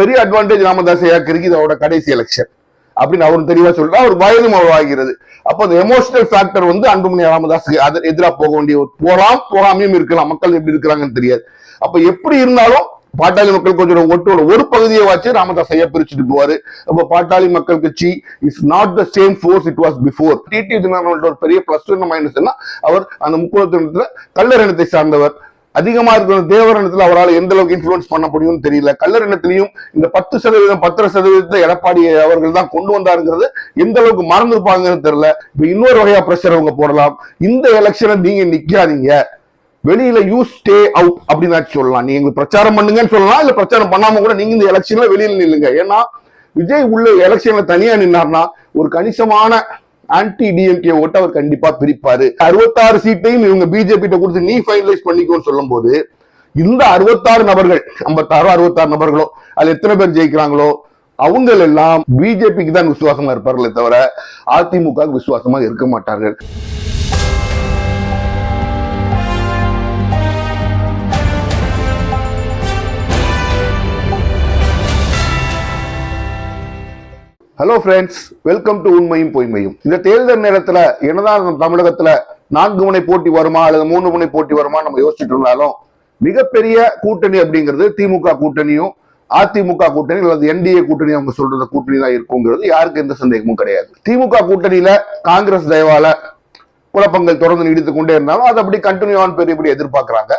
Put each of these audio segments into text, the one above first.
பெரிய அட்வான்டேஜ் ராமதாஸ் ஐயாக்கு இருக்கு இதோட கடைசி எலெக்ஷன் அப்படின்னு அவரும் தெளிவா சொல்றா அவர் வயதும் அவ்வளவாகிறது அப்ப அந்த எமோஷனல் ஃபேக்டர் வந்து அன்புமணி ராமதாஸுக்கு அது எதிராக போக வேண்டிய ஒரு போலாம் போகாமையும் இருக்கலாம். மக்கள் எப்படி இருக்கிறாங்கன்னு தெரியாது. அப்ப எப்படி இருந்தாலும் பாட்டாளி மக்கள் கொஞ்சம் ஒட்டோட ஒரு பகுதியை வச்சு ராமதாஸ் ஐயா பிரிச்சுட்டு போவாரு. அப்ப Pattali Makkal Katchi is not the same force it was before TT Dhinakaran ஒரு பெரிய பிளஸ் என்ன மைனஸ் அவர் அந்த முக்கோணத்தினத்துல கல்லறினத்தை சார்ந்தவர். அதிகமா இருக்கிற தேவரணத்துல அவரால் எந்த அளவுக்கு இன்ஃபுளுன்ஸ் பண்ண முடியும்னு தெரியல. கல்லறினத்திலையும் இந்த பத்து சதவீதம் பத்தரை சதவீதத்தை எடப்பாடி அவர்கள் தான் கொண்டு வந்தாருங்கிறது எந்த அளவுக்கு மறந்துருப்பாங்கன்னு தெரியல. இப்ப இன்னொரு வகையா பிரஷர் அவங்க போடலாம். இந்த எலெக்ஷனை நீங்க நிக்காதீங்க. வெளியில யூ ஸ்டே அவுட் அப்படின்னு சொல்லலாம். நீங்க பிரச்சாரம் பண்ணுங்கன்னு சொல்லலாம். இல்ல பிரச்சாரம் பண்ணாம கூட நீங்க இந்த எலெக்ஷன்ல வெளியில நில்லுங்க. ஏன்னா விஜய் உள்ள எலெக்ஷன்ல தனியா நின்னார்னா ஒரு கணிசமான ஆன்டி டிஎம்கே ஓட்ட அவர் கண்டிப்பா பிரிப்பாரு. அறுபத்தாறு சீட்டையும் இவங்க பிஜேபி கொடுத்து நீ ஃபைனலைஸ் பண்ணிக்கோன்னு சொல்லும் போது இந்த அறுபத்தாறு நபர்கள் ஐம்பத்தாறு அறுபத்தாறு நபர்களோ அதுல எத்தனை பேர் ஜெயிக்கிறாங்களோ அவங்க எல்லாம் பிஜேபிக்கு தான் விசுவாசமா இருப்பார்களே தவிர அதிமுக விசுவாசமா இருக்க மாட்டார்கள். ஹலோ ஃப்ரெண்ட்ஸ் வெல்கம் டு உண்மையும் பொய்மையும். இந்த தேர்தல் நேரத்துல என்னதான் தமிழகத்துல நான்கு முனை போட்டி வருமா அல்லது மூணு முனை போட்டி வருமா நம்ம யோசிச்சுட்டு இருந்தாலும் மிகப்பெரிய கூட்டணி அப்படிங்கிறது திமுக கூட்டணியும் அதிமுக கூட்டணி அல்லது என்டிஏ கூட்டணி அவங்க சொல்றது கூட்டணி தான் இருக்குங்கிறது யாருக்கு எந்த சந்தேகமும் கிடையாது. திமுக கூட்டணியில காங்கிரஸ் தயவால குழப்பங்கள் தொடர்ந்து நீடித்துக் கொண்டே இருந்தாலும் அது அப்படி கண்டினியூ ஆன் பெரியபடி எதிர்பார்க்கிறாங்க.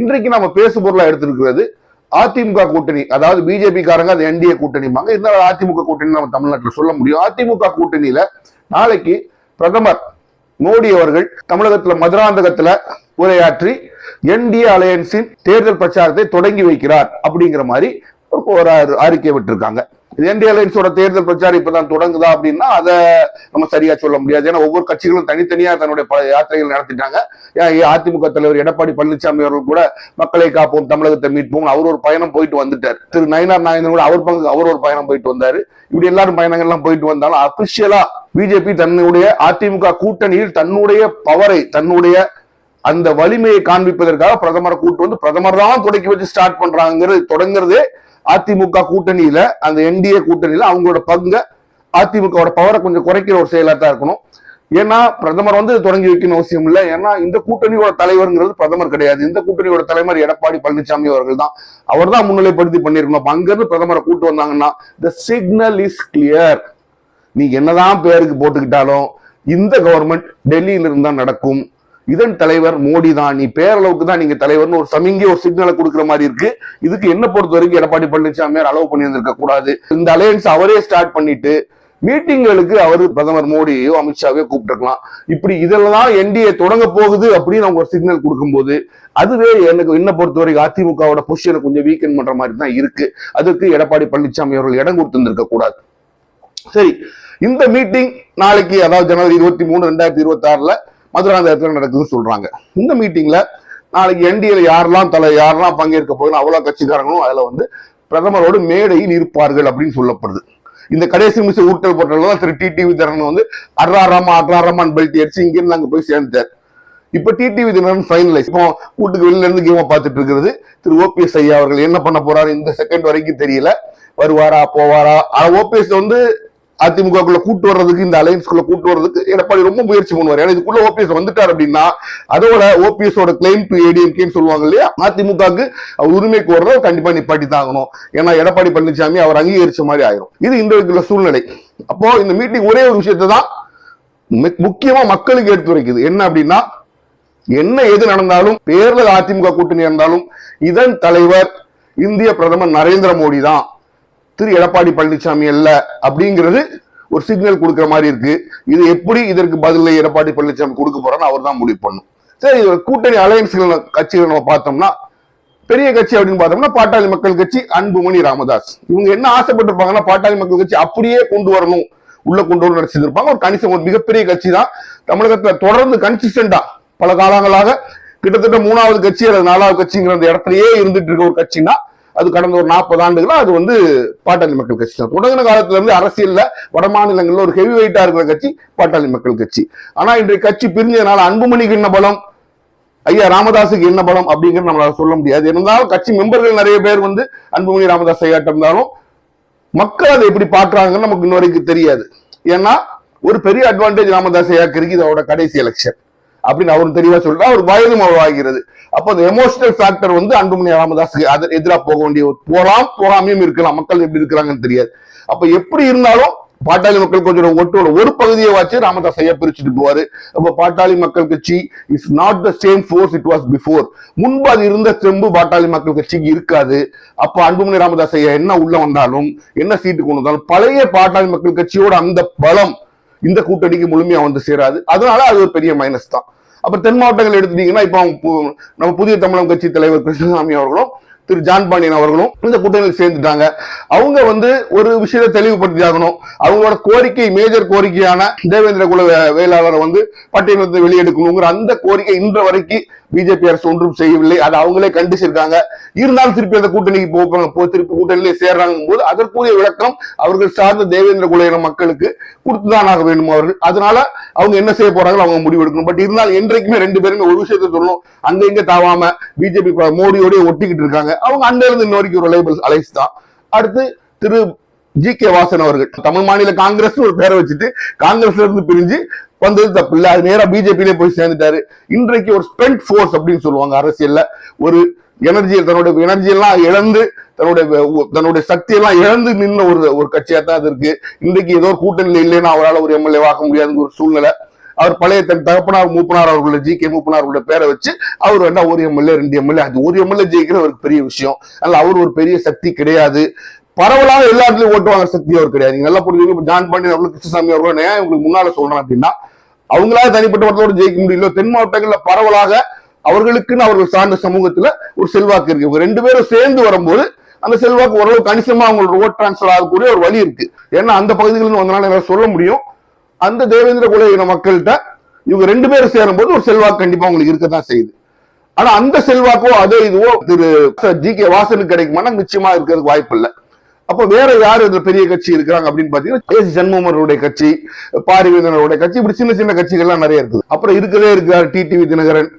இன்றைக்கு நம்ம பேசு பொருளா எடுத்திருக்கிறது அதிமுக கூட்டணி அதாவது பிஜேபி காரங்க அது என்டிஏ கூட்டணிமாங்க இருந்தாலும் அதிமுக கூட்டணி நம்ம தமிழ்நாட்டில் சொல்ல முடியும். அதிமுக கூட்டணியில நாளைக்கு பிரதமர் மோடி அவர்கள் தமிழகத்துல மதுராந்தகத்துல உரையாற்றி என்டிஏ அலையன்ஸின் தேர்தல் பிரச்சாரத்தை தொடங்கி வைக்கிறார் அப்படிங்கிற மாதிரி ஒரு அறிக்கை விட்டுருக்காங்க. என்டிஏ அலையன்ஸோட தேர்தல் பிரச்சாரம் இப்பதான் தொடங்குதா அப்படின்னா அதை நம்ம சரியா சொல்ல முடியாது. ஏன்னா ஒவ்வொரு கட்சிகளும் தனித்தனியா தன்னுடைய பல யாத்திரைகள் நடத்திட்டாங்க. ஏன் அதிமுக தலைவர் எடப்பாடி பழனிசாமி அவர்கள் கூட மக்களை காப்போம் தமிழகத்தை மீட்போம் அவர் ஒரு பயணம் போயிட்டு வந்துட்டார். திரு நயனார் நாயந்தன் கூட அவர் பங்கு அவர் ஒரு பயணம் போயிட்டு வந்தாரு. இப்படி எல்லாரும் பயணங்கள்லாம் போயிட்டு வந்தாலும் அபிஷியலா பிஜேபி தன்னுடைய அதிமுக கூட்டணியில் தன்னுடைய பவரை தன்னுடைய அந்த வலிமையை காண்பிப்பதற்காக பிரதமரை கூட்டு வந்து பிரதமர் தான் தொடக்கி வச்சு ஸ்டார்ட் பண்றாங்கிறது தொடங்குறதே அதிமுக கூட்டணியில அந்த என்டிஏ கூட்டணியில அவங்களோட பங்க அதிமுகவோட பவரை கொஞ்சம் குறைக்கிற ஒரு செயலா தான் இருக்கணும். ஏன்னா பிரதமர் வந்து தொடங்கி வைக்கணும் அவசியம் இல்லை. ஏன்னா இந்த கூட்டணியோட தலைவர்ங்கிறது பிரதமர் கிடையாது. இந்த கூட்டணியோட தலைவர் எடப்பாடி பழனிசாமி அவர்கள் தான். அவர் தான் முன்னிலைப்படுத்தி பண்ணிருக்கணும் அப்ப அங்கிருந்து பிரதமரை கூட்டு வந்தாங்கன்னா த சிக்னல் இஸ் கிளியர் நீ என்னதான் பேருக்கு போட்டுக்கிட்டாலும் இந்த கவர்மெண்ட் டெல்லியில இருந்து தான் நடக்கும். இதன் தலைவர் மோடி தான். நீ பேரளவுக்கு தான் நீங்க தலைவர்னு ஒரு சமிங்கி ஒரு சிக்னலை கொடுக்குற மாதிரி இருக்கு. இதுக்கு என்ன பொறுத்த வரைக்கும் எடப்பாடி பழனிசாமி அலோவ் பண்ணியிருந்திருக்க கூடாது. இந்த அலையன்ஸ் அவரே ஸ்டார்ட் பண்ணிட்டு மீட்டிங்களுக்கு அவரு பிரதமர் மோடியோ அமித்ஷாவையோ கூப்பிட்டுருக்கலாம். இப்படி இதெல்லாம் என்டிஏ தொடங்க போகுது அப்படின்னு அவங்க ஒரு சிக்னல் கொடுக்கும்போது அதுவே எனக்கு என்ன பொறுத்த வரைக்கும் அதிமுகவோட பொசிஷனை கொஞ்சம் வீக்கன் பண்ற மாதிரி தான் இருக்கு. அதுக்கு எடப்பாடி பழனிசாமி அவர்கள் இடம் கொடுத்திருந்திருக்க கூடாது. சரி இந்த மீட்டிங் நாளைக்கு அதாவது ஜனவரி இருபத்தி மூணு ரெண்டாயிரத்தி இருபத்தி ஆறுல மதுராந்தகத்தில் நடக்குதுன்னு சொல்றாங்க. இந்த மீட்டிங்ல நாளைக்கு என்டிஏல யாரெல்லாம் தலை யாரெல்லாம் பங்கேற்க போகுது அவ்வளோ கட்சிக்காரங்களும் அதில் வந்து பிரதமரோடு மேடையில் இருப்பார்கள் அப்படின்னு சொல்லப்படுது. இந்த கடைசி நிமிஷம் ஊட்டல் போட்டல தான் திரு டிடிவி தரன் வந்து அர்ராராமா அர்ராராமான் பெல்ட் அடிச்சு இங்கிருந்து அங்கே போய் சேர்ந்தார் இப்போ டிடிவி தினரன் ஃபைனலைஸ் இப்போ வீட்டுக்கு வெளியில இருந்து கேமா பார்த்துட்டு இருக்கிறது. திரு ஓபிஎஸ் ஐயா அவர்கள் என்ன பண்ண போறாரு? இந்த செகண்ட் வரைக்கும் தெரியல. வருவாரா போவாரா? ஓபிஎஸ் வந்து அதிமுகக்குள்ள கூட்டு வர்றதுக்கு இந்த அலையன்ஸ்குள்ள கூட்டு வர்றதுக்கு எடப்பாடி ரொம்ப முயற்சி பண்ணுவார். ஏன்னா இதுக்குள்ள ஓபிஎஸ் வந்துட்டார் அப்படின்னா அதோட ஓபிஎஸோட கிளைம் டு ஏடிஎம்கேன்னு சொல்லுவாங்க இல்லையா? அதிமுகவுக்கு அவர் உரிமை கோர்றத கண்டிப்பா நிப்பாட்டி தாங்கணும் ஏன்னா எடப்பாடி பழனிசாமி அவர் அங்கீகரிச்ச மாதிரி ஆயிரும். இது இன்றைக்குள்ள சூழ்நிலை. அப்போ இந்த மீட்டிங் ஒரே ஒரு விஷயத்தை தான் முக்கியமா மக்களுக்கு எடுத்துரைக்குது என்ன அப்படின்னா என்ன எது நடந்தாலும் பேரில் அதிமுக கூட்டணி இருந்தாலும் இதன் தலைவர் இந்திய பிரதமர் நரேந்திர மோடி தான். திரு எடப்பாடி பழனிசாமி அல்ல அப்படிங்கிறது ஒரு சிக்னல் கொடுக்கிற மாதிரி இருக்கு. இது எப்படி இதற்கு பதில் எடப்பாடி பழனிசாமி கொடுக்க போறான்னு அவர் தான் முடிவு பண்ணும். சரி கூட்டணி அலையன்ஸ்கள் கட்சிகள் நம்ம பார்த்தோம்னா பெரிய கட்சி அப்படின்னு பார்த்தோம்னா பாட்டாளி மக்கள் கட்சி அன்புமணி ராமதாஸ். இவங்க என்ன ஆசைப்பட்டிருப்பாங்கன்னா பாட்டாளி மக்கள் கட்சி அப்படியே கொண்டு வரணும் உள்ள கொண்டு வரணும் நினைச்சிருப்பாங்க. ஒரு கணிசம் ஒரு மிகப்பெரிய கட்சி தான் தமிழகத்துல தொடர்ந்து கன்சிஸ்டண்டா பல காலங்களாக கிட்டத்தட்ட மூணாவது கட்சி அல்லது நாலாவது கட்சிங்கிற அந்த இடத்துலயே இருந்துட்டு இருக்க ஒரு கட்சினா அது கடந்த ஒரு நாற்பது ஆண்டுகளா அது வந்து பாட்டாளி மக்கள் கட்சி. தான் தொடங்கின காலத்துல இருந்து அரசியல்ல வட மாநிலங்கள்ல ஒரு ஹெவி வெயிட்டா இருக்கிற கட்சி பாட்டாளி மக்கள் கட்சி. ஆனா இன்றைய கட்சி பிரிஞ்சதுனால அன்புமணிக்கு என்ன பலம்? ஐயா ராமதாஸுக்கு என்ன பலம் அப்படிங்கிறது நம்மளால சொல்ல முடியாது. இருந்தாலும் கட்சி மெம்பர்கள் நிறைய பேர் வந்து அன்புமணி ராமதாஸ் ஐயாட்ட இருந்தாலும் மக்கள் அதை எப்படி பாக்குறாங்கன்னு நமக்கு இன்ன வரைக்கும் தெரியாது. ஏன்னா ஒரு பெரிய அட்வான்டேஜ் ராமதாஸ் ஐயாக்கு இது அவரோட கடைசி எலெக்ஷன் அப்படின்னு அவரும் தெளிவா சொல்றா அவர் வயதும் ஆகிறது அப்போ அந்த எமோஷனல் ஃபேக்டர் வந்து அன்புமணி ராமதாஸுக்கு அது எதிராக போக வேண்டிய ஒரு போலாம் போகாமையும் இருக்கலாம். மக்கள் எப்படி இருக்கிறாங்கன்னு தெரியாது. அப்ப எப்படி இருந்தாலும் பாட்டாளி மக்கள் கொஞ்சம் ஒட்டோட ஒரு பகுதியை வச்சு ராமதாஸ் ஐயா பிரிச்சுட்டு போவாரு. அப்ப Pattali Makkal Katchi is not the same force it was before முன்பு அது இருந்த செம்பு பாட்டாளி மக்கள் கட்சிக்கு இருக்காது. அப்ப அன்புமணி ராமதாஸ் ஐயா என்ன உள்ள வந்தாலும் என்ன சீட்டு கொண்டு வந்தாலும் பழைய பாட்டாளி மக்கள் கட்சியோட அந்த பலம் இந்த கூட்டணிக்கு முழுமையாக வந்து சேராது. அதனால அது ஒரு பெரிய மைனஸ் தான். அப்ப தென் மாவட்டங்கள் எடுத்துட்டீங்கன்னா இப்போ நம்ம புதிய தமிழகம் கட்சி தலைவர் கிருஷ்ணசாமி அவர்களும் திரு ஜான் பாண்டியன் அவர்களும் இந்த கூட்டணியில் சேர்ந்துட்டாங்க. அவங்க வந்து ஒரு விஷயத்தை தெளிவுபடுத்தி ஆகணும். அவங்களோட கோரிக்கை மேஜர் கோரிக்கையான தேவேந்திர குல வேளாளரை வந்து பட்டியலிருந்து வெளியெடுக்கணுங்கிற அந்த கோரிக்கை இன்று வரைக்கும் பிஜேபி அரசு ஒன்றும் செய்யவில்லை. அதை அவங்களே கண்டிச்சிருக்காங்க. இருந்தாலும் திருப்பி அந்த கூட்டணிக்கு போவாங்க. போ திருப்பி கூட்டணியிலே சேர்றாங்க போது அதற்குரிய விளக்கம் அவர்கள் சார்ந்த தேவேந்திர குலையின மக்களுக்கு கொடுத்துதான் ஆக வேண்டும் அவர்கள். அதனால அவங்க என்ன செய்ய போறாங்களோ அவங்க முடிவு எடுக்கணும் பட் இருந்தாலும் என்றைக்குமே ரெண்டு பேருமே ஒரு விஷயத்தை சொல்லணும். அங்க இங்க தாவாம பிஜேபி மோடியோடய ஒட்டிக்கிட்டு இருக்காங்க. அவங்க அங்க இருந்து இன்ன வரைக்கும் ஒரு லேபிள் அலைஸ் தான். அடுத்து திரு ஜி கே வாசன் அவர்கள். தமிழ் மாநில காங்கிரஸ் ஒரு பேரை வச்சுட்டு காங்கிரஸ்ல இருந்து பிரிஞ்சு வந்தது தப்பு இல்ல. அது நேரா பிஜேபியிலே போய் சேர்ந்துட்டாரு. இன்றைக்கு ஒரு ஸ்ட்ரென்த் ஃபோர்ஸ் அப்படின்னு சொல்லுவாங்க அரசியல்ல. ஒரு எனர்ஜி தன்னுடைய எனர்ஜி எல்லாம் இழந்து தன்னுடைய தன்னுடைய சக்தி எல்லாம் இழந்து நின்ன ஒரு ஒரு கட்சியா தான் அது இருக்கு. இன்றைக்கு ஏதோ ஒரு கூட்டணியில் இல்லைன்னா அவரால் ஒரு எம்எல்ஏ ஆக முடியாதுங்கிற ஒரு சூழ்நிலை. அவர் பழைய தன் தகப்பனார் மூப்பனார் அவர்கள ஜி கே மூப்பனார் அவர்களோட பேரை வச்சு அவர் வேண்டாம் ஒரு எம்எல்ஏ ரெண்டு எம்எல்ஏ அது ஒரு எம்எல்ஏ ஜெயிக்கிற ஒரு பெரிய விஷயம். அதனால அவர் ஒரு பெரிய சக்தி கிடையாது. பரவலாக எல்லா இடத்துலயும் ஓட்டு வாங்குற சக்தி அவர் கிடையாது. நீங்க நல்லா புரிஞ்சுக்கணும். இப்ப ஜான் பாண்டியன் அவர்களும் கிருஷ்ணசாமி அவர்களும் ஏன் உங்களுக்கு முன்னால சொல்றேன் அப்படின்னா அவங்களால தனிப்பட்ட ஒருத்தரோட ஜெயிக்க முடியல. தென் மாவட்டங்கள்ல பரவலாக அவர்களுக்குன்னு அவர்கள் சார்ந்த சமூகத்துல ஒரு செல்வாக்கு இருக்கு. இவங்க ரெண்டு பேரும் சேர்ந்து வரும்போது அந்த செல்வாக்கு ஓரளவு கணிசமா அவங்களோட ஓட் டிரான்ஸ்ஃபர் ஆகக்கூடிய ஒரு வழி இருக்கு. ஏன்னா அந்த பகுதிகளில் வந்தனால என்னால சொல்ல முடியும். அந்த தேவேந்திர குல இன மக்கள்கிட்ட இவங்க ரெண்டு பேரும் சேரும் போது ஒரு செல்வாக்கு கண்டிப்பா அவங்களுக்கு இருக்கதான் செய்யுது. ஆனா அந்த செல்வாக்கோ அதே இதுவோ திரு ஜி கே வாசனுக்கு கிடைக்குமானா நிச்சயமா இருக்கிறதுக்கு வாய்ப்பு இல்லை அப்ப வேற யார் இதுல பெரிய கட்சி இருக்கிறாங்க அப்படின்னு பாத்தீங்கன்னா ஏசி சண்முகமருடைய கட்சி பாரிவேந்தனருடைய கட்சி இப்படி சின்ன சின்ன கட்சிகள்லாம் நிறைய இருக்குது. அப்புறம் இருக்கிறதே இருக்கிறார் டிடிவி தினகரன்.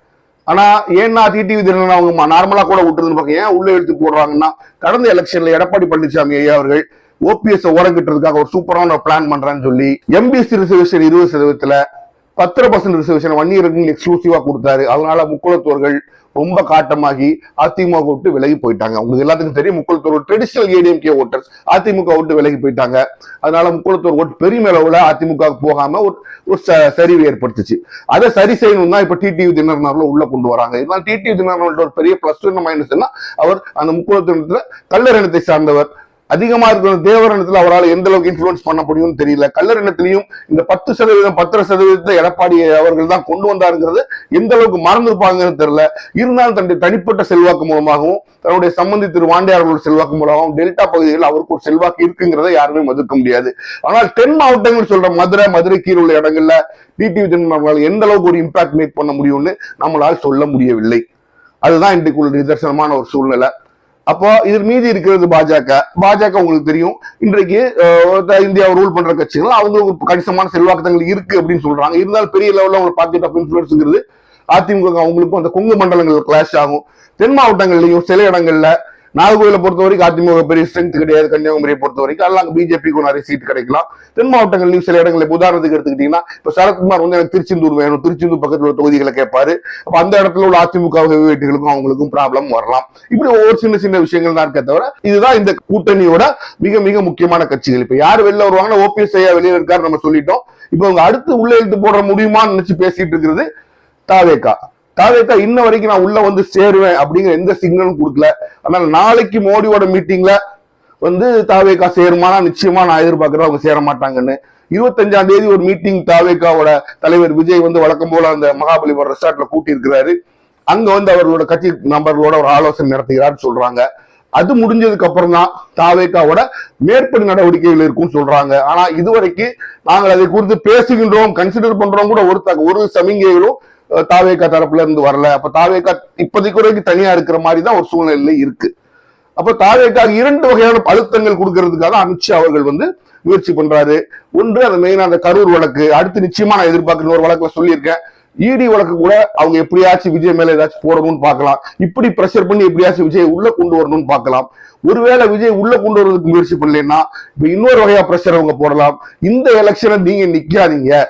ஆனா ஏன்னா டிடிவி தினகரன் அவங்க நார்மலா கூட விட்டுருந்து பார்க்க ஏன் உள்ள எடுத்து போடுறாங்கன்னா கடந்த எலெக்ஷன்ல எடப்பாடி பழனிசாமி ஐயா அவர்கள் ஓபிஎஸ் ஓரங்கிட்டதுக்காக ஒரு சூப்பரான பிளான் பண்றான்னு சொல்லி எம்பிசி ரிசர்வேஷன் இருபது சதவீதத்துல பத்து பர்சன்ட் ரிசர்வேஷன் ஒன் இயருக்கு எக்ஸ்க்ளூசிவா கொடுத்தாரு. அதனால முக்குளத்தோர்கள் ரொம்ப காட்டமாகி அதிமுக விட்டு விலகி போயிட்டாங்க. உங்களுக்கு எல்லாத்துக்கும் தெரியும் Mukkulathur traditional ADMK voters AIADMK விட்டு விலகி போயிட்டாங்க. அதனால முக்குளத்தூர் ஓட்டு பெரிய அளவுல அதிமுக போகாம ஒரு ஒரு ச- சரிவு ஏற்படுத்துச்சு. அதை சரி செய்யணும் தான் இப்ப டிடிவி தினர்னார்ல உள்ள கொண்டு வராங்க. இதனால டிடிவி தினர்னோட ஒரு பெரிய பிளஸ் மைனஸ் அவர் அந்த முக்குளத்தூரத்துல கல்லறினத்தை சார்ந்தவர் அதிகமா இருக்கிற தேவரணத்துல அவரால் எந்த அளவுக்கு இன்ஃபுளுன்ஸ் பண்ண முடியும்னு தெரியல. கல்லறினத்திலையும் இந்த பத்து சதவீதம் பத்தரை சதவீதத்தை எடப்பாடி அவர்கள் தான் கொண்டு வந்தாருங்கிறது எந்த அளவுக்கு மறந்துருப்பாங்கன்னு தெரியல. இருந்தாலும் தன்னுடைய தனிப்பட்ட செல்வாக்கு மூலமாகவும் தன்னுடைய சம்பந்தி திரு வாண்டியார்களோட செல்வாக்கு மூலமாகவும் டெல்டா பகுதிகளில் அவருக்கு ஒரு செல்வாக்கு இருக்குங்கிறத யாருமே மதிக்க முடியாது. ஆனால் தென் மாவட்டங்கள் சொல்ற மதுரை மதுரை கீழ் உள்ள இடங்கள்ல டிடிவி தினமர்களால் எந்த அளவுக்கு ஒரு இம்பாக்ட் மேக் பண்ண முடியும்னு நம்மளால் சொல்ல முடியவில்லை. அதுதான் இன்றைக்கு உள்ள நிதர்சனமான ஒரு சூழ்நிலை. அப்போ இது மீதி இருக்கிறது பாஜக. பாஜக உங்களுக்கு தெரியும். இன்றைக்கு இந்தியாவை ரூல் பண்ற கட்சிகள் அவங்களுக்கு கணிசமான செல்வாக்கு தங்களுக்கு இருக்கு அப்படின்னு சொல்றாங்க. இருந்தாலும் பெரிய லெவலில் அவங்க பாக்கெட் ஆஃப் இன்ஃபுளுன்ஸுங்கிறது அதிமுக அவங்களுக்கும் அந்த கொங்கு மண்டலங்கள் கிளாஷ் ஆகும். தென் மாவட்டங்கள்லையும் சில இடங்கள்ல நாகர்கோவிலை பொறுத்த வரைக்கும் அதிமுக பெரிய ஸ்ட்ரென்த் கிடையாது கன்னியாகுமரியை பொறுத்த வரைக்கும் அதெல்லாம் பிஜேபிக்கு நிறைய சீட் கிடைக்கலாம். தென் மாவட்டங்கள்லயும் சில இடங்களில் உதாரணத்துக்கு எடுத்துக்கிட்டீங்கன்னா இப்ப சரத்குமார் வந்து எனக்கு திருச்செந்தூர் வேணும். திருச்செந்தூர் பக்கத்தில் உள்ள தொகுதிகளை கேட்பாரு. அப்போ அந்த இடத்துல உள்ள அதிமுக வீட்டுகளுக்கும் அவங்களுக்கும் ப்ராப்ளம் வரலாம். இப்படி ஒவ்வொரு சின்ன சின்ன விஷயங்கள் தான் இருக்கே தவிர இதுதான் இந்த கூட்டணியோட மிக மிக முக்கியமான கட்சிகள். இப்ப யார் வெளில வருவாங்கன்னா ஓபிஎஸ் ஐயா வெளியே இருக்காரு நம்ம சொல்லிட்டோம். இப்ப அவங்க அடுத்து உள்ள இழுத்து போட முடியுமான்னு நினைச்சு பேசிட்டு இருக்கிறது தாவேக்கா தாவேக்கா இன்ன வரைக்கும் நான் உள்ள வந்து சேருவேன் அப்படிங்கிற எந்த சிக்னலும் கொடுக்கல. அதனால நாளைக்கு மோடியோட மீட்டிங்ல வந்து தாவேக்கா சேருமானா நிச்சயமா நான் எதிர்பார்க்கிறேன் அவங்க சேர மாட்டாங்கன்னு இருபத்தஞ்சாம் தேதி ஒரு மீட்டிங் தாவேக்காவோட தலைவர் விஜய் வந்து வழக்கம் போல அந்த மகாபலிபுரம் ரெசார்ட்ல கூட்டி இருக்கிறாரு அங்க வந்து அவர்களோட கட்சி நம்பர்களோட ஒரு ஆலோசனை நடத்துகிறான்னு சொல்றாங்க. அது முடிஞ்சதுக்கு அப்புறம் தான் தாவேக்காவோட மேற்படி நடவடிக்கைகள் இருக்கும்னு சொல்றாங்க. ஆனா இதுவரைக்கும் நாங்கள் அதை குறித்து பேசுகின்றோம் கன்சிடர் பண்றோம் கூட ஒரு ஒரு சமிகைகளும் தாவேக்கா தரப்புல இருந்து வரல. அப்ப தாவேக்கா இப்போதைக்கு வரைக்கும் தனியா இருக்கிற மாதிரி தான் ஒரு சூழ்நிலை இருக்கு. அப்ப தாவேக்கா இரண்டு வகையான அழுத்தங்கள் கொடுக்கறதுக்காக அமித்ஷா அவர்கள் வந்து முயற்சி பண்றாரு. ஒன்று அந்த மெயினா அந்த கரூர் வழக்கு. அடுத்து நிச்சயமா நான் எதிர்பார்க்கிற ஒரு வழக்குல சொல்லியிருக்கேன். இடி வழக்கு கூட அவங்க எப்படியாச்சும் விஜய் மேல ஏதாச்சும் போடணும்னு பார்க்கலாம். இப்படி ப்ரெஷர் பண்ணி எப்படியாச்சும் விஜய் உள்ள கொண்டு வரணும்னு பார்க்கலாம். ஒருவேளை விஜய் உள்ள கொண்டு வரதுக்கு முயற்சி பண்ணலன்னா இப்ப இன்னொரு வகையா பிரஷர் அவங்க போடலாம். இந்த எலெக்ஷனை நீங்க நிக்காதீங்க.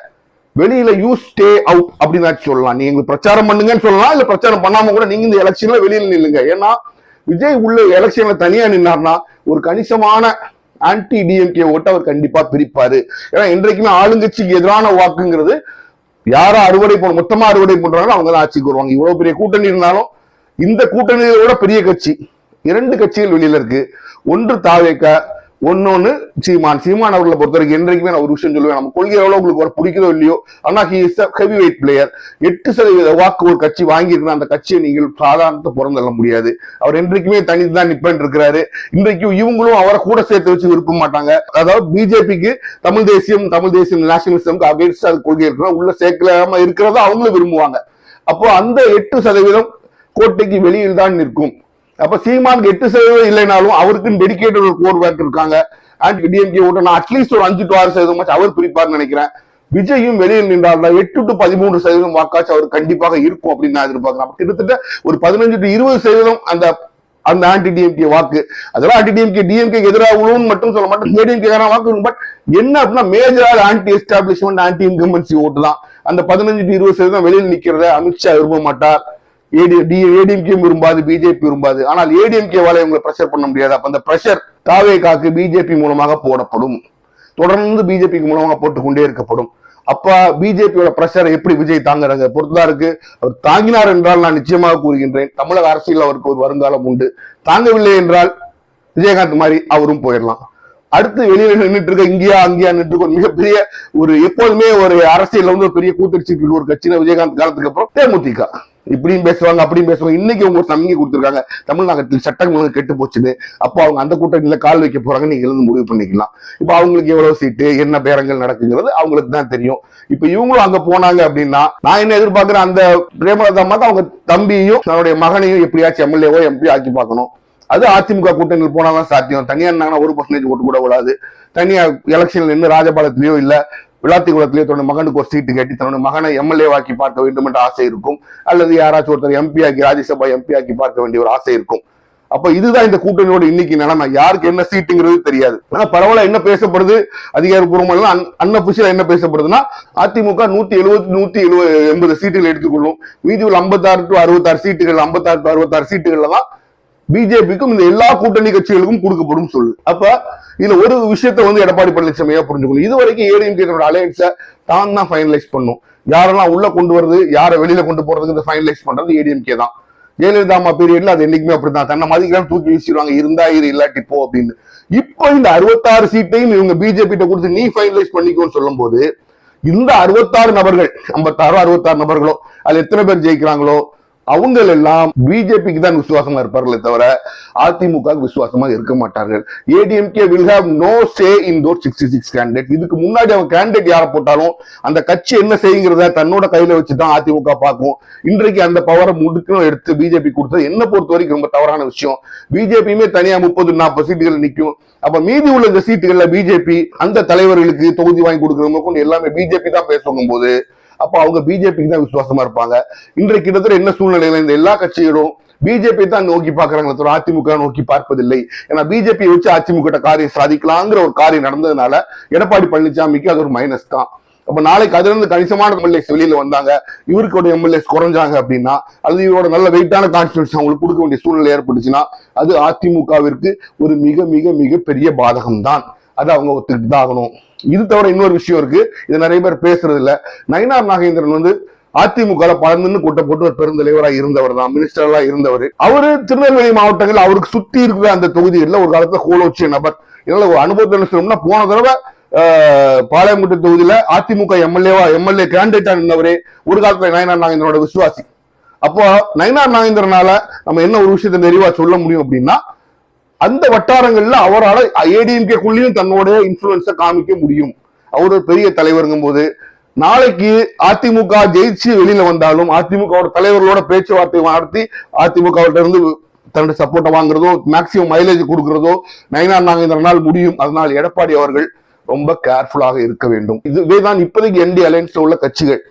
வெளியில யூ ஸ்டே அவுட் அப்படின்னு சொல்லலாம். நீங்க பிரச்சாரம் பண்ணுங்கன்னு சொல்லலாம். இல்ல பிரச்சாரம் பண்ணாம கூட நீங்க இந்த எலெக்ஷன்ல வெளியில நில்லுங்க. ஏன்னா விஜய் உள்ள எலெக்ஷன்ல தனியா நின்னார்னா ஒரு கணிசமான ஆன்டி டிஎம்கே ஓட்ட அவர் கண்டிப்பா பிரிப்பாரு. ஏன்னா இன்றைக்குமே ஆளுங்கட்சிக்கு எதிரான வாக்குங்கிறது யாரா அறுவடை பண்ண மொத்தமா அறுவடை பண்றாங்களோ அவங்க தான் ஆட்சிக்கு வருவாங்க இவ்வளவு பெரிய கூட்டணி இருந்தாலும் இந்த கூட்டணியோட பெரிய கட்சி இரண்டு கட்சிகள் வெளியில இருக்கு. ஒன்று தாவேக்க ஒன்னொன்னு சீமான். சீமான் அவர்களை பொறுத்த வரைக்கும் என்றைக்குமே நான் ஒரு விஷயம் சொல்லுவேன். நம்ம கொள்கை எவ்வளவு உங்களுக்கு பிடிக்கிறோ இல்லையோ ஆனா he is heavy weight player எட்டு சதவீத வாக்கு ஒரு கட்சி வாங்கியிருந்தா அந்த கட்சியை நீங்கள் சாதாரணத்தை புறந்தள்ள முடியாது. அவர் என்றைக்குமே தனித்து தான் நிப்பன் இருக்கிறாரு. இன்றைக்கும் இவங்களும் அவரை கூட சேர்த்து வச்சு விருப்ப மாட்டாங்க. அதாவது பிஜேபிக்கு தமிழ் தேசியம் தமிழ் தேசியம் நேஷனலிசம்க்கு அகேன்ஸ்ட் அது கொள்கை இருக்கிறோம் உள்ள சேர்க்கலாம இருக்கிறத அவங்களும் விரும்புவாங்க. அப்போ அந்த எட்டு சதவீதம் கோட்டைக்கு வெளியில் தான் நிற்கும். அப்ப சீமானுக்கு எட்டு சதவீதம் இல்லைனாலும் அவருக்கு டெடிக்கேட்டட் ஒரு கோர் பேக் இருக்காங்க. அண்ட் டிஎம்கே ஓட்ட நான் அட்லீஸ்ட் ஒரு அஞ்சு டு ஆறு சதவீதம் அவர் பிரிப்பார்னு நினைக்கிறேன். விஜயும் வெளியில் நின்றார்னா எட்டு டு பதிமூன்று சதவீதம் வாக்காச்சு அவர் கண்டிப்பாக இருக்கும் அப்படின்னு நான் எதிர்பார்க்கிறேன். அப்ப கிட்டத்தட்ட ஒரு பதினஞ்சு டு இருபது சதவீதம் அந்த அந்த ஆன்டி டிஎம்கே வாக்கு. அதெல்லாம் ஆன்டி டிஎம்கே டிஎம்கே எதிராக உழுவும் மட்டும் சொல்ல மாட்டேன். ஏடிஎம்கே வாக்கு பட் என்ன அப்படின்னா மேஜராக ஆன்டி எஸ்டாப்ளிஷ்மெண்ட் ஆன்டி இன்கம்பன்சி ஓட்டு தான் அந்த பதினஞ்சு டு இருபது சதவீதம் வெளியில் நிக்கிறத அமித்ஷா விரும்ப மாட்டார். ஏடிஎம்கே விரும்பாது பிஜேபி விரும்பாது. ஆனால் ஏடிஎம்கே வாழை இவங்களை ப்ரெஷர் பண்ண முடியாது. அப்ப அந்த ப்ரெஷர் தாவேகாக்கு பிஜேபி மூலமாக போடப்படும். தொடர்ந்து பிஜேபிக்கு மூலமாக போட்டுக்கொண்டே இருக்கப்படும். அப்ப பிஜேபியோட பிரஷர் எப்படி விஜய் தாங்குறாங்க? பொறுத்துதான் இருக்கு. அவர் தாங்கினார் என்றால் நான் நிச்சயமாக கூறுகின்றேன். தமிழக அரசியல் அவருக்கு ஒரு வருங்காலம் உண்டு. தாங்கவில்லை என்றால் விஜயகாந்த் மாதிரி அவரும் போயிடலாம். அடுத்து வெளியில நின்றுட்டு இருக்க இங்கேயா அங்கேயா நின்று ஒரு மிகப்பெரிய ஒரு எப்போதுமே ஒரு அரசியல் வந்து ஒரு பெரிய கூட்டணிச்சிட்டு ஒரு கட்சியில விஜயகாந்த் காலத்துக்கு அப்புறம் தேமுதிக. இப்படியும் பேசுவாங்க அப்படியும் பேசுவாங்க. இன்னைக்கு உங்க ஒரு நம்பிக்கை கொடுத்திருக்காங்க. தமிழ்நாட்டில் சட்டம் கெட்டு போச்சுன்னு அப்போ அவங்க அந்த கூட்டணியில கால் வைக்க போறாங்க நீங்க இருந்து முடிவு பண்ணிக்கலாம். இப்ப அவங்களுக்கு எவ்வளவு சீட்டு என்ன பேரங்கள் நடக்குங்கிறது அவங்களுக்கு தான் தெரியும். இப்ப இவங்களும் அங்க போனாங்க அப்படின்னா நான் என்ன எதிர்பார்க்கிறேன் அந்த பிரேமலதா மாதிரி அவங்க தம்பியையும் தன்னுடைய மகனையும் எப்படியாச்சும் எம்எல்ஏவோ எம்பி ஆக்கி பார்க்கணும். அது அதிமுக கூட்டணியில் போனாதான் சாத்தியம். தனியா இருந்தாங்கன்னா ஒரு பர்சன்டேஜ் ஓட்டு கூட கூடாது தனியா எலெக்ஷன்ல நின்று ராஜபாலத்திலயோ இல்ல விளாத்தி குளத்திலே தன்னுடைய மகனுக்கு ஒரு சீட்டு கட்டி தன்னுடைய மகனை எம்எல்ஏ ஆக்கி பார்க்க வேண்டும் என்ற ஆசை இருக்கும். அல்லது யாராச்சும் ஒருத்தர் எம்பி ஆக்கி ராஜ்யசபா எம்பி ஆக்கி பார்க்க வேண்டிய ஒரு ஆசை இருக்கும். அப்ப இதுதான் இந்த கூட்டணியோட இன்னைக்கு நிலைமை. யாருக்கு என்ன சீட்டுங்கிறது தெரியாது. ஆனா பரவாயில்ல என்ன பேசப்படுது? அதிகாரப்பூர்வமா அன்அபிஷியல் என்ன பேசப்படுதுன்னா அதிமுக நூத்தி எழுபத்தி நூத்தி எழுபது எண்பது சீட்டுகள் எடுத்துக்கொள்ளும். மீதி உள்ள ஐம்பத்தாறு டு அறுபத்தாறு சீட்டுகள் ஐம்பத்தாறு டு அறுபத்தாறு சீட்டுகள்ல தான் பிஜேபிக்கும் இந்த எல்லா கூட்டணி கட்சிகளுக்கும் கொடுக்கப்படும் சொல்லு அப்ப இதுல ஒரு விஷயத்த வந்து எடப்பாடி பழனிசாமியா புரிஞ்சுக்கணும் இது வரைக்கும் ஏடிஎம்கே அலையன்ஸை தான் தான் ஃபைனலைஸ் பண்ணும். யாரெல்லாம் உள்ள கொண்டு வருது யாரை வெளியில கொண்டு போறதுக்கு இந்த ஃபைனலைஸ் பண்றது ஏடிஎம்கே தான். ஜெயலலிதா அம்மா பீரியட்ல அது என்னைக்குமே அப்படிதான் தன்னை மதிக்கலாம் தூக்கி வீசிடுவாங்க இருந்தா இரு இல்லாட்டி போ அப்படின்னு. இப்போ இந்த அறுபத்தாறு சீட்டையும் இவங்க பிஜேபி கிட்ட கொடுத்து நீ ஃபைனலைஸ் பண்ணிக்கோன்னு சொல்லும் போது இந்த அறுபத்தாறு நபர்கள் ஐம்பத்தாறு அறுபத்தாறு நபர்களோ அதுல எத்தனை பேர் ஜெயிக்கிறாங்களோ அவங்க எல்லாம் பிஜேபிக்கு தான் விசுவாசமா இருப்பார்களே தவிர அதிமுக விசுவாசமா இருக்க மாட்டார்கள். ADMK will have no say in those sixty six candidate இதுக்கு முன்னாடி அவங்க கேண்டிடேட் யாரை போட்டாலும் அந்த கட்சி என்ன செய்யுங்கிறத தன்னோட கையில வச்சுதான் அதிமுக பார்க்கும். இன்றைக்கு அந்த பவரை முடுக்கணும் எடுத்து பிஜேபி கொடுத்தது என்ன பொறுத்த வரைக்கும் ரொம்ப தவறான விஷயம். பிஜேபியுமே தனியா முப்பது நாற்பது சீட்டுகள் நிற்கும் அப்ப மீதி உள்ள இந்த சீட்டுகள்ல பிஜேபி அந்த தலைவர்களுக்கு தொகுதி வாங்கி கொடுக்கறவங்க எல்லாமே பிஜேபி தான் பேசணும் போது அப்ப அவங்க பிஜேபிக்கு தான் விசுவாசமா இருப்பாங்க. இன்றைக்கு கிட்டத்தட்ட என்ன சூழ்நிலையில இந்த எல்லா கட்சிகளும் பிஜேபி தான் நோக்கி பார்க்கறாங்களே தவிர அதிமுக நோக்கி பார்ப்பதில்லை. ஏன்னா பிஜேபி வச்சு அதிமுக காரியம் சாதிக்கலாங்கிற ஒரு காரியம் நடந்ததுனால எடப்பாடி பழனிசாமிக்கு அது ஒரு மைனஸ் தான். அப்ப நாளைக்கு அதுல இருந்து கணிசமான எம்எல்ஏஸ் வெளியில வந்தாங்க. இவருக்கோட எம்எல்ஏஸ் குறைஞ்சாங்க அப்படின்னா அல்லது இவரோட நல்ல வெயிட்டான கான்ஸ்டியூன்ஸ் அவங்களுக்கு கொடுக்க வேண்டிய சூழ்நிலை ஏற்பட்டுச்சுன்னா அது அதிமுகவிற்கு ஒரு மிக மிக மிக பெரிய பாதகம் தான் அதை அவங்க ஒத்துக்கிட்டு தான் ஆகணும். இது தவிர இன்னொரு விஷயம் இருக்கு. இது நிறைய பேர் பேசுறது இல்ல நயினார் நாகேந்திரன் வந்து அதிமுக பலந்து கூட்டப்பட்டு ஒரு பெருந்தலைவராக இருந்தவர் தான் மினிஸ்டரா இருந்தவர். அவரு திருநெல்வேலி மாவட்டங்கள் அவருக்கு சுத்தி இருக்கிற அந்த தொகுதிகளில் ஒரு காலத்துல கோலோச்சிய நபர். இதனால ஒரு அனுபவத்தில் சொல்லணும்னா போன தடவை ஆஹ், தொகுதியில அதிமுக எம்எல்ஏவா எம்எல்ஏ கேண்டிடேட்டா நின்றவரே ஒரு காலத்துல நயனார் நாகேந்திரனோட விசுவாசி. அப்போ நயனார் நாகேந்திரனால நம்ம என்ன ஒரு விஷயத்தை நிறைவா சொல்ல முடியும் அப்படின்னா அந்த வட்டாரங்கள்ல அவரால் ஏடிஎம்கே குள்ளேயும் தன்னோட இன்ஃபுளுன்ஸை காமிக்க முடியும். அவர் ஒரு பெரிய தலைவருங்கும் போது நாளைக்கு அதிமுக ஜெயிச்சு வெளியில வந்தாலும் அதிமுகவோட தலைவர்களோட பேச்சுவார்த்தை நடத்தி அதிமுக இருந்து தன்னுடைய சப்போர்ட்டை வாங்குறதோ மேக்சிமம் மைலேஜ் கொடுக்கறதோ நயனார் நாகேந்திரனால் முடியும். அதனால் எடப்பாடி அவர்கள் ரொம்ப கேர்ஃபுல்லாக இருக்க வேண்டும். இதுவே தான் இப்போதைக்கு என்டி அலையன்ஸ்ல உள்ள கட்சிகள்.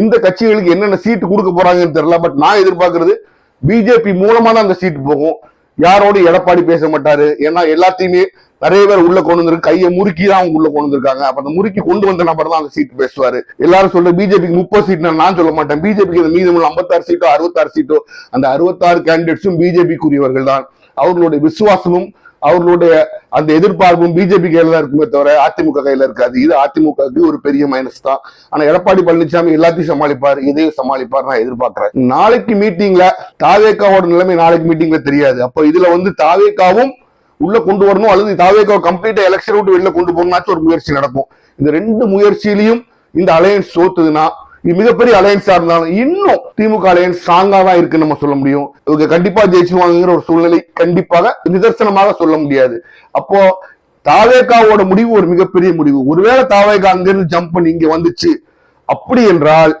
இந்த கட்சிகளுக்கு என்னென்ன சீட்டு கொடுக்க போறாங்கன்னு தெரியல பட் நான் எதிர்பார்க்கறது பிஜேபி மூலமா தான் அந்த சீட்டு போகும். யாரோட எடப்பாடி பேச மாட்டாரு? ஏன்னா எல்லாத்தையுமே நிறைய பேர் உள்ள கொண்டு வந்து கையை முறுக்கி தான் அவங்க உள்ள கொண்டு வந்திருக்காங்க. அப்ப அந்த முறுக்கி கொண்டு வந்த நபர் தான் அந்த சீட் பேசுவாரு. எல்லாரும் சொல்ற பிஜேபிக்கு முப்பது சீட் நான் சொல்ல மாட்டேன். பிஜேபிக்கு இந்த மீதமுள்ள ஐம்பத்தாறு சீட்டோ அறுபத்தாறு சீட்டோ அந்த அறுபத்தாறு கேண்டிடேட்ஸும் பிஜேபிக்குரியவர்கள் தான். அவர்களுடைய விசுவாசமும் அவர்களுடைய அந்த எதிர்பார்ப்பும் பிஜேபி கையில தான் இருக்குமே தவிர அதிமுக கையில இருக்காது. இது அதிமுகவுக்கு ஒரு பெரிய மைனஸ் தான். ஆனா எடப்பாடி பழனிசாமி எல்லாத்தையும் சமாளிப்பார். இதையும் சமாளிப்பார் நான் எதிர்பார்க்கிறேன். நாளைக்கு மீட்டிங்ல தாவேக்காவோட நிலைமை நாளைக்கு மீட்டிங்ல தெரியாது. அப்போ இதுல வந்து தாவேக்காவும் உள்ள கொண்டு வரணும். அல்லது தாவேக்கா கம்ப்ளீட்டா எலெக்ஷன் விட்டு வெளில கொண்டு போகணும்னாச்சும் ஒரு முயற்சி நடக்கும். இந்த ரெண்டு முயற்சியிலையும் இந்த அலையன்ஸ் சோத்துதுன்னா மிகப்பெரிய அலையன்ஸா இருந்தாலும் இன்னும் திமுக அலையன்ஸ் ஸ்ட்ராங்கா தான் இருக்குன்னு நம்ம சொல்ல முடியும். இவங்க கண்டிப்பா ஜெயிச்சுவாங்கிற ஒரு சூழ்நிலை கண்டிப்பாக நிதர்சனமாக சொல்ல முடியாது. அப்போ தாவேகாவோட முடிவு ஒரு மிகப்பெரிய முடிவு. ஒருவேளை தாவேகா அங்கிருந்து ஜம்ப் பண்ணி இங்க வந்துச்சு. அப்படி என்றால்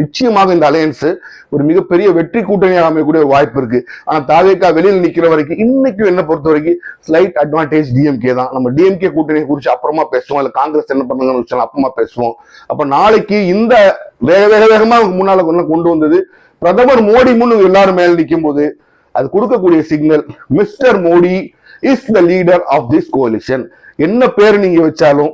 நிச்சயமாக இந்த அலையன்ஸ் ஒரு மிகப்பெரிய வெற்றி கூட்டணியாக அமையக்கூடிய ஒரு வாய்ப்பு இருக்கு. ஆனா தாவேக்கா வெளியில் நிக்கிற வரைக்கும் இன்னைக்கும் என்ன பொறுத்த வரைக்கும் ஸ்லைட் அட்வான்டேஜ் டிஎம்கே தான். நம்ம டிஎம்கே கூட்டணியை குறித்து அப்புறமா பேசுவோம். இல்ல காங்கிரஸ் என்ன பண்ணுங்கன்னு அப்புறமா பேசுவோம். அப்ப நாளைக்கு இந்த வேக வேக வேகமா முன்னால கொண்டு கொண்டு வந்தது பிரதமர் மோடி முன்னு எல்லாரும் மேல நிற்கும் போது அது கொடுக்கக்கூடிய signal mister Modi is the leader of this coalition என்ன பேர் நீங்க வச்சாலும்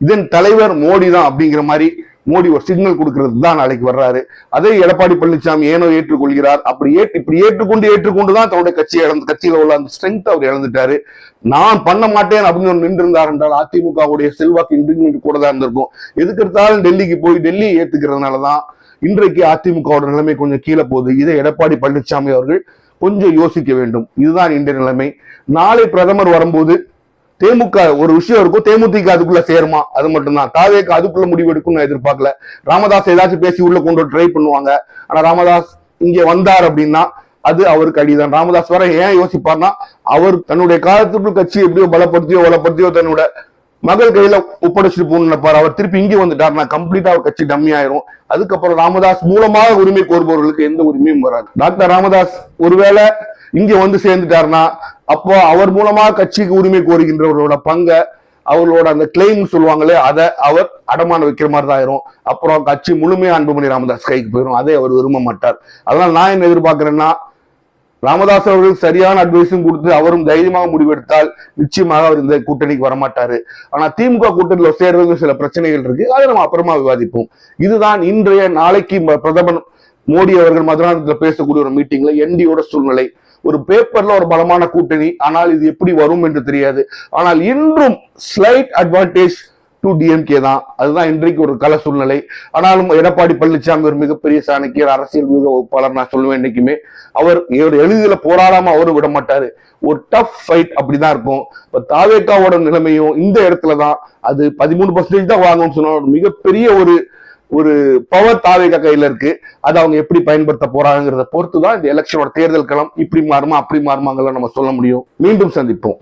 இதன் தலைவர் மோடி தான் அப்படிங்கிற மாதிரி மோடி ஒரு சிக்னல் கொடுக்கிறது தான் நாளைக்கு வர்றாரு. அதை எடப்பாடி பழனிசாமி ஏனோ ஏற்றுக்கொள்கிறார். அப்படி ஏற்று இப்படி ஏற்றுக்கொண்டு ஏற்றுக்கொண்டு தான் தன்னுடைய கட்சியை இழந்து கட்சியில் உள்ள அந்த ஸ்ட்ரென்த் அவர் இழந்துட்டாரு. நான் பண்ண மாட்டேன் அப்படின்னு நின்றிருந்தார் என்றால் அதிமுகவுடைய செல்வாக்கு இன்று கூட தான் இருந்திருக்கும். எதுக்கு எடுத்தாலும் டெல்லிக்கு போய் டெல்லி ஏத்துக்கிறதுனால தான் இன்றைக்கு அதிமுகவோட நிலைமை கொஞ்சம் கீழே போகுது. இதை எடப்பாடி பழனிசாமி அவர்கள் கொஞ்சம் யோசிக்க வேண்டும். இதுதான் இன்றைய நிலைமை. நாளை பிரதமர் வரும்போது தேமுக ஒரு விஷயம் இருக்கும் தேமுதிக அதுக்குள்ள சேருமா? அது மட்டும்தான். தாவேக்கு அதுக்குள்ள முடிவு எடுக்கும் நான் எதிர்பார்க்கல. ராமதாஸ் ஏதாச்சும் பேசி உள்ள கொண்டு ட்ரை பண்ணுவாங்க. ஆனா ராமதாஸ் இங்க வந்தார் அப்படின்னா அது அவருக்கு அடிதான். ராமதாஸ் வர ஏன் யோசிப்பார்னா அவர் தன்னுடைய காலத்துக்குள் கட்சி எப்படியோ பலப்படுத்தியோ பலப்படுத்தியோ தன்னோட மகள் கையில ஒப்படைச்சிட்டு போகணும்னு நினைப்பாரு. அவர் திருப்பி இங்கே வந்துட்டாருன்னா கம்ப்ளீட்டா அவர் கட்சி டம்மி ஆயிரும். அதுக்கப்புறம் ராமதாஸ் மூலமாக உரிமை கோருபவர்களுக்கு எந்த உரிமையும் வராது. டாக்டர் ராமதாஸ் ஒருவேளை இங்க வந்து சேர்ந்துட்டாருன்னா அப்போ அவர் மூலமா கட்சிக்கு உரிமை கோருகின்றவர்களோட பங்கை அவர்களோட அந்த கிளைம் சொல்லுவாங்களே அதை அவர் அடமான வைக்கிற மாதிரி தான் ஆயிரும். அப்புறம் கட்சி முழுமையா அன்புமணி ராமதாஸ் கைக்கு போயிடும் அதை அவர் விரும்ப மாட்டார். அதனால நான் என்ன எதிர்பார்க்கிறேன்னா ராமதாஸ் அவர்கள் சரியான அட்வைஸும் கொடுத்து அவரும் தைரியமாக முடிவெடுத்தால் நிச்சயமாக அவர் இந்த கூட்டணிக்கு வரமாட்டாரு. ஆனா திமுக கூட்டணியில சேர்றதுக்கு சில பிரச்சனைகள் இருக்கு. அதை நம்ம அப்புறமா விவாதிப்போம். இதுதான் இன்றைய நாளைக்கு பிரதமர் மோடி அவர்கள் மதுராந்தகத்துல பேசக்கூடிய ஒரு மீட்டிங்ல என்டியோட சூழ்நிலை. ஒரு பேப்பர்ல ஒரு பலமான கூட்டணி. ஆனால் இது எப்படி வரும் என்று தெரியாது. ஆனால் இன்றும் ஸ்லைட் அட்வான்டேஜ் டு டிஎம்கே தான். அதுதான் இன்றைக்கு ஒரு கல சூழ்நிலை. ஆனாலும் எடப்பாடி பழனிசாமி ஒரு மிகப்பெரிய சாணக்கியர் அரசியல் மிக வகுப்பாளர் நான் சொல்லுவேன் இன்னைக்குமே அவர் இவர் எளிதில் போராடாம அவரும் விட மாட்டாரு. ஒரு டஃப் ஃபைட் அப்படிதான் இருக்கும். இப்ப தாவேக்காவோட நிலைமையும் இந்த இடத்துல தான் அது பதிமூணு பர்சன்டேஜ் தான் வாங்கும்னு சொன்னா மிகப்பெரிய ஒரு ஒரு பவர் தாவேக கையில இருக்கு. அதை அவங்க எப்படி பயன்படுத்த போறாங்கிறத பொறுத்து தான் இந்த எலெக்ஷனோட தேர்தல் களம் இப்படி மாறுமா அப்படி மாறுமாங்கலாம் நம்ம சொல்ல முடியும். மீண்டும் சந்திப்போம்.